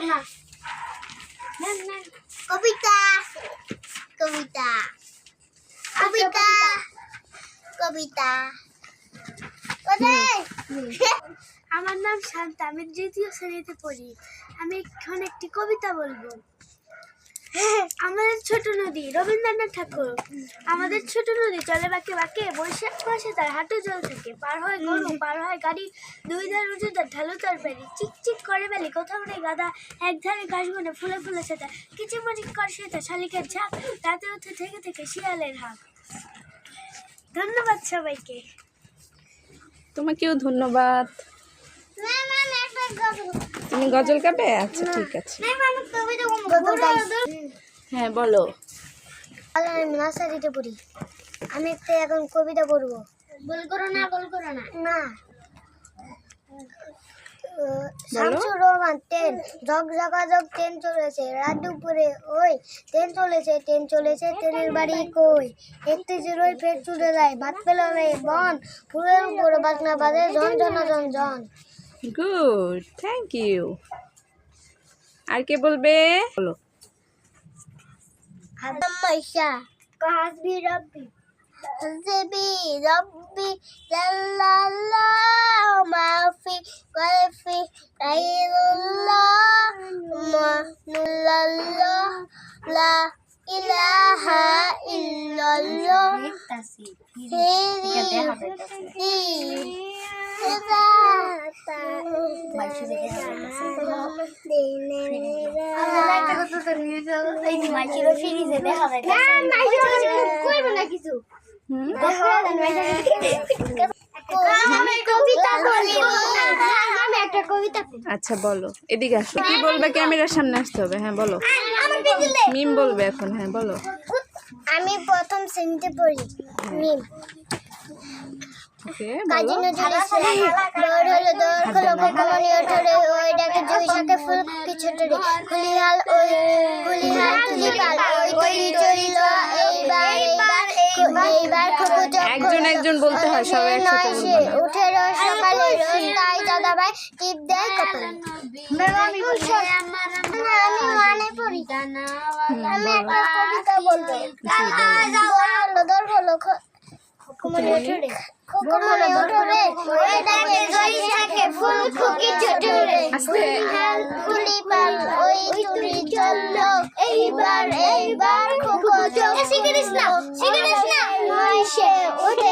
দিতাম না। কবিতা। কবিতা। কবিতা। কবিতা। আমার নাম শান্তা। আমি দ্বিতীয় শ্রেণীতে পড়ি। আমি এখন একটি কবিতা বলব। আমাদের ছোট নদী, রবীন্দ্রনাথ ঠাকুর। আমাদের ছোট নদী চলে বাঁকে বাঁকে, বৈশাখ মাসে তার হাঁটু জল থাকে। পার হয় গরু, পার হয় গাড়ি, দুই ধার উঁচু তার ঢালু তার পেরি চিক চিক করে বেলি, কোথাও নেই গাদা এক ধারে ঘাস বনে ফুলে ফুলে সেটা কিচিমচিক করে সেটা শালিকের ঝাঁক। রাতে উঠে থেকে থেকে শিয়ালের হাঁক। ধন্যবাদ সবাইকে। তোমাকেও ধন্যবাদ। তুমি গজল গাবে? আচ্ছা ঠিক আছে। হ্যাঁ বলো। আমি নার্সারিতে পড়ি। আমি একটা এখন কবিতা পড়ব। বল করো না বল করো না। না। শামসুর রহমান ট্রেন। চলেছে। রাত দুপুরে ওই ট্রেন চলেছে ট্রেন চলেছে ট্রেনের বাড়ি কই? একটি জিরোই যায় ভাত পেল বন। ফুলের উপরে বাজনা বাজে জন জন জন জন গুড থ্যাংক ইউ আর কে বলবে? বলো। আদম মাইশা আচ্ছা বলো। এদিকে আসো। কি বলবে? ক্যামেরার সামনে আসতে হবে। হ্যাঁ বলো। মিম বলবে এখন। হ্যাঁ বলো। আমি প্রথম শ্রেণীতে পড়ি। মিম। ওকে কাজী বলো নজরুল ইসলাম দৌড় হলো দৌড় হলো ভগবানি ওঠরে ওই ডাকে জুই সাথে ফুল কি কুলিহাল ওই কুলিহাল তুলিপাল ওই তুলি চলিল এইবার এইবার এইবার খুকু একজন একজন বলতে হয়, সবাই একসাথে উঠে রোজ সকালে রোজ তাই দাদা ভাই টিপ দেয় কপালে। আমি মানে পড়ি। আমি একটা কবিতা বলব। দৌড় হলো দৌড় হলো খ- ওঠরে খুকুমনি ওঠরে ওই ডাকে জয় থাকে ফুল খুকি চটুরে। আস্তে। তুলি পাল ওই তুলি চলল এইবার এইবার খুকু চোখ না নয় সে ওঠে।